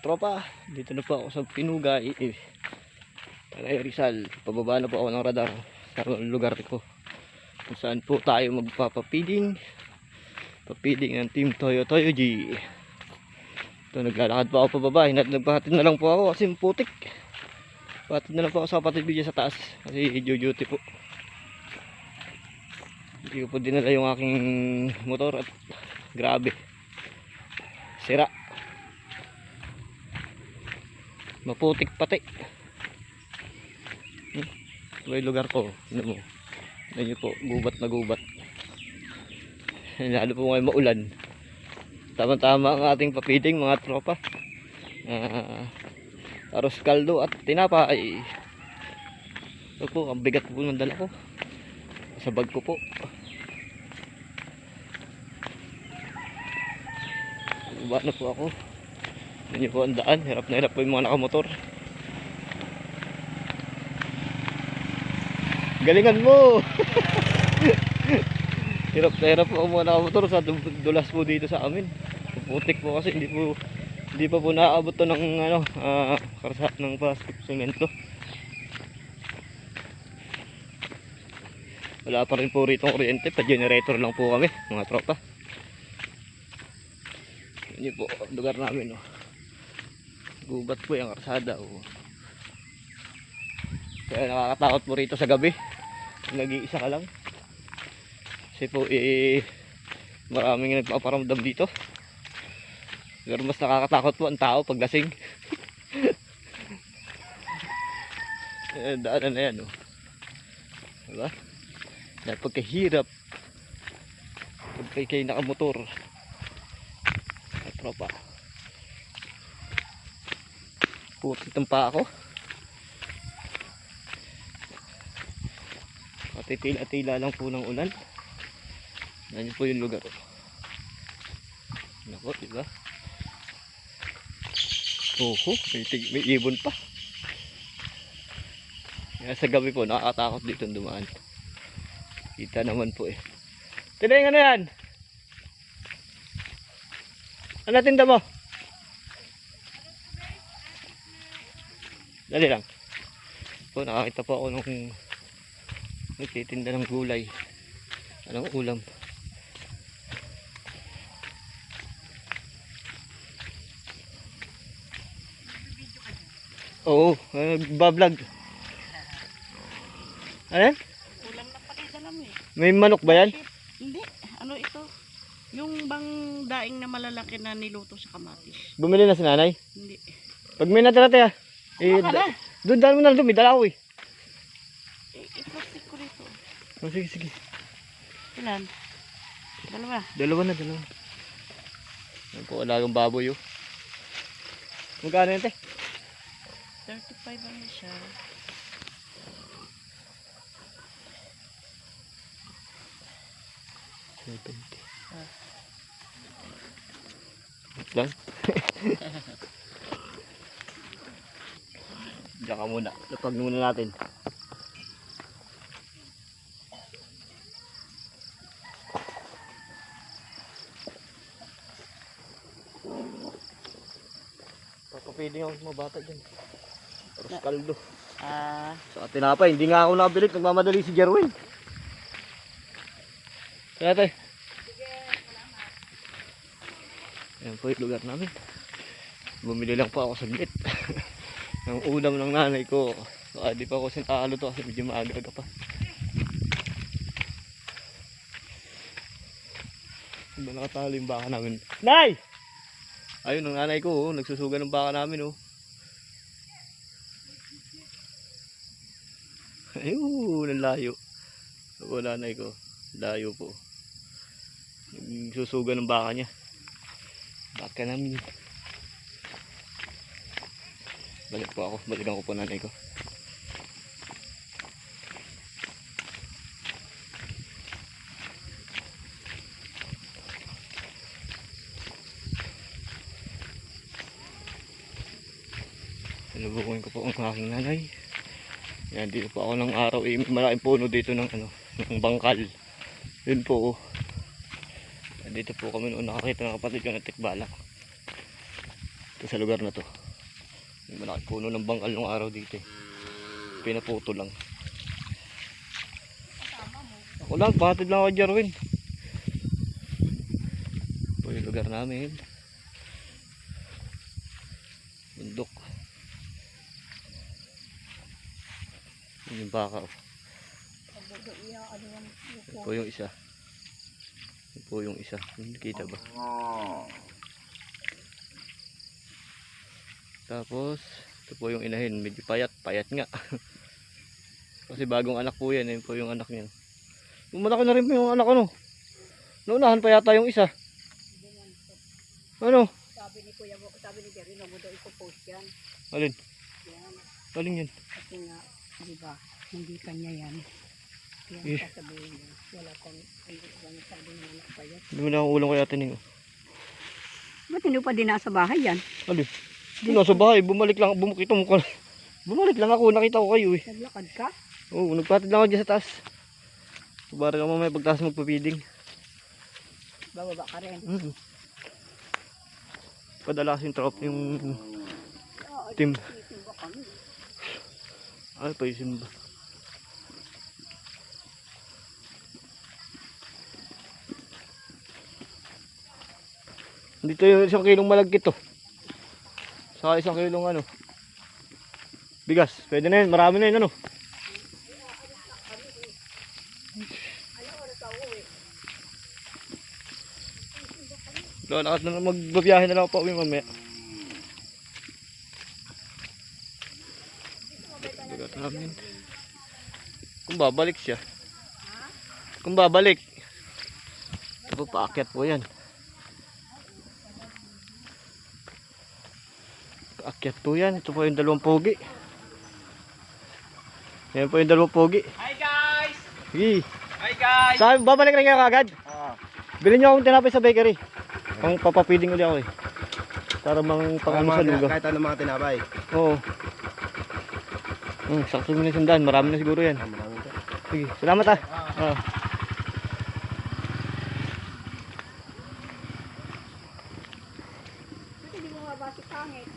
Tropa, dito na po ako sa Pinugay. Eh, Tagay Rizal. Pababa na po ako ng radar sa lugar ko. Kung saan po tayo magpapapiding. Papiding ng Team Toyo Toyo G. Ito, naglalakad pa ako pababa. Hinat- Nagpahatid na lang po ako kasi putik. Pahatid na lang po ako sa kapatid dyan sa taas. Kasi duty po. Hindi ko po dinala yung aking motor at grabe. Sira. Maputik pati. Hmm. Ito yung lugar ko. Ano mo? Ano po, gubat na gubat. Lalo po ngayon maulan. Tama-tama ang ating papiding mga tropa. Ah, aros kaldo at tinapa ay ito po, ang bigat po ng dala ko. Sa bag ko po. Baba na po ako. Yan po ang daan. Hirap na hirap po yung mga nakamotor. Galingan mo! hirap na hirap po ang mga nakamotor sa du- dulas po dito sa amin. Putik po kasi hindi po hindi pa po naaabot to ng ano, ah, karsa ng plastic semento. Wala pa rin po rito kuryente, pa generator lang po kami, mga tropa. Yun po, ang lugar namin, oh. Gubat po yung karsada, oh. Kaya nakakatakot po rito sa gabi. Nag-iisa ka lang. Kasi po, eh, maraming nagpaparamdam dito. Pero mas nakakatakot po ang tao pag lasing. eh, daanan na yan, oh. Diba? Dahil pagkahirap, pag kayo nakamotor, ay tropa. Putit ang pa ako. Patitila-tila lang po ng ulan. Yan po yung lugar. Nako, diba? Oho, may, may ibon pa. Kaya sa gabi po, nakakatakot dito dumaan. Kita naman po eh. Tinay ano yan? Ano tinda mo? Dali lang. Po, nakakita po ako nung nagtitinda ng gulay. Anong ulam? Oo, uh, bablog. Ano yan? Kulang na mo eh. May manok ba yan? Hindi. Ano ito? Yung bang daing na malalaki na niluto sa kamatis. Bumili na si nanay. Hindi. Pag may natira tayo, eh, da- doon daan mo na lang doon, may eh. Eh, I-plastic ko rito. Oh, sige, sige. Ilan? Dalawa. Dalawa na, dalawa. Yan po, alagang baboy oh. Magkano yun, te? 35 ano siya. Ah. Lang. Diyan ka muna. Lapag muna natin. Papapiling ako sa mga bata dyan. Tapos kaldo. Ah, Sa tinapay, hindi nga ako nabili. Nagmamadali si Jerwin. Kaya tayo. Ayan po yung lugar namin. Bumili lang po ako saglit. Ang ulam ng nanay ko. Baka di pa ako sintalo to kasi medyo maaga pa. Ba nakatalo yung baka namin. Nay! Ayun ang nanay ko, oh, nagsusuga ng baka namin oh. Ayun, ang layo. Wala nanay ko. Layo po. Nagsusuga ng baka niya. Baka namin. Balik po ako. Balikan ko po nanay ko. Salubukin ko po ang aking nanay. Yan, dito po ako ng araw. Eh, may malaking puno dito ng ano, ng bangkal. Yun po. oh. Dito po kami noon nakakita ng kapatid ko na tikbala. Ito sa lugar na to. Malaki puno ng bangkal nung araw dito eh. Pinaputo lang. Ako lang, pahatid lang ako Jarwin. Ito yung lugar namin. Bundok. Yun yung baka. oh. Ito po yung isa. Ito yung isa. Hindi kita ba? Tapos, ito po yung inahin. Medyo payat. Payat nga. Kasi bagong anak po yan. Yun po yung anak niya. Malaki na rin po yung anak ko no. Naunahan pa yata yung isa. Ano? Sabi ni Kuya mo, sabi ni Jerry, huwag mo daw ipopost yan. Alin? Yan. Alin yan? Kasi nga, di ba, hindi kanya yan. Kaya Eh. sasabihin niya, wala kang, ay, wala sabi niya anak pa yan. Hindi mo na akong ulang kaya tining. Ba't hindi pa din nasa bahay yan? Alin? Doon nasa bahay. Bumalik lang. Bumukita mo ka. Bumalik lang ako. Nakita ko kayo eh. Naglakad ka? Oo, nagpatid lang ako dyan sa taas. Para ka mamaya pagtaas magpapiding. Bababa ka rin. Mm. Padalas yung trop yung kami. ano pa yung simba. Dito yung isang kilong malagkit to. Saka isang kilong ano. Bigas. Pwede na yun. Marami na yun ano. Lalakad na. Magbabiyahe na lang ako pa uwi mamaya. Bigat namin. Kung babalik siya. Kung babalik. Ito paakyat po yan. Paakyat po yan. Ito po yung dalawang pogi. Yan po yung dalawang pogi. Hi guys! Sige. Hi guys! Sabi, babalik na kayo kagad. Ah, Bilhin niyo akong tinapay sa bakery. Pang papapiling uli ako eh. Para mang pang ano sa lugar. Kahit ano mga tinapay. Oo. Hmm, sakto mo na sandaan. Marami na siguro yan. Ah. Sige, salamat ah. Ah. Ba't hindi mo mabasik pangit?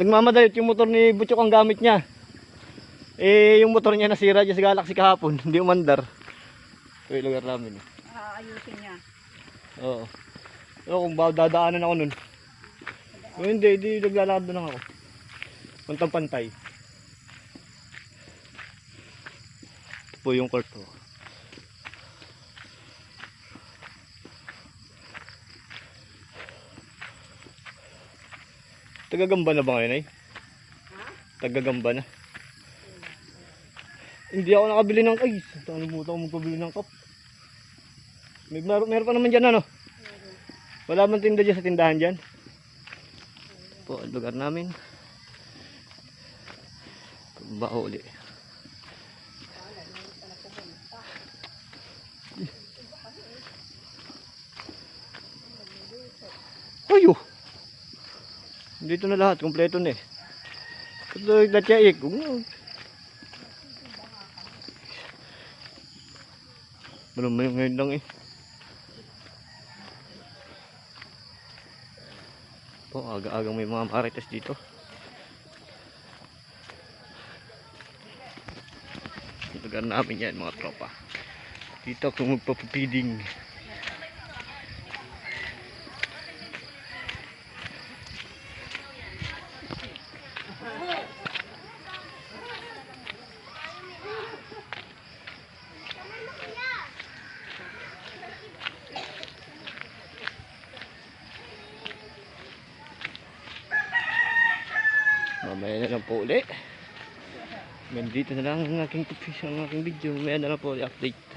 Nagmamadayot yung motor ni Butchok ang gamit niya. Eh, yung motor niya nasira dyan sa Galaxy kahapon. Hindi umandar. Ito yung lugar namin. eh. Aayusin niya. Oo. Oo, kung ba dadaanan ako nun. O hindi, hindi naglalakad na lang ako. Puntang pantay. Ito po yung court ko. Tagagamba na ba ngayon ay? Tagagamba na. Hindi ako nakabili ng ay, nakalimutan ko magpabili ng cup. May mer meron pa naman dyan ano? Wala man tinda dyan sa tindahan dyan? Po, lugar namin. Ba uli. Ayo. Dito na lahat, kompleto na eh. Ito yung datyaik. Meron mo yung ngayon lang eh. Po, aga-agang may mga marites dito. Lugar namin yan mga tropa. Dito ako magpapapiding. Lang po uli. Nandito na lang ang aking, ang aking video. Mamaya na lang po update.